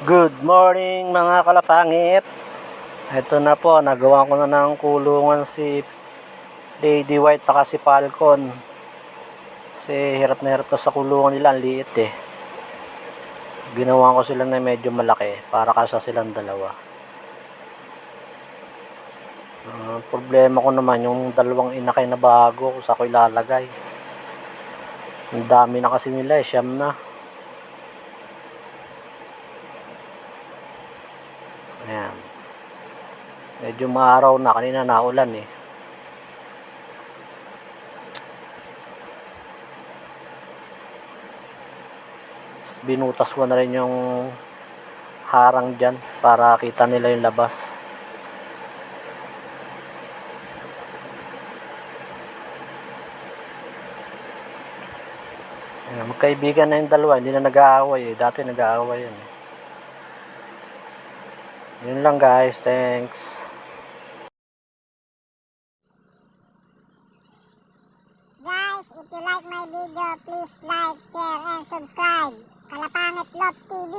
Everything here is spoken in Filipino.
Good morning mga kalapangit. Ito na po, nagawa ko na ng kulungan si Lady White saka si Falcon. Kasi hirap na hirap na sa kulungan nila, ang liit eh. Ginawa ko sila na medyo malaki para kasa silang dalawa. Ang problema ko naman yung dalawang inakay na bago kung sa ko ilalagay. Ang dami na kasi nila eh, siyam na. Ayan. Medyo maaraw na. Kanina naulan eh. Binutas ko na rin yung harang dyan para kita nila yung labas. Ayan, magkaibigan na yung dalawa. Hindi na nag-aaway eh. Dati nag-aaway yun eh. Yun lang guys. Thanks. Guys, if you like my video, please like, share, and subscribe. Kalapangit Love TV.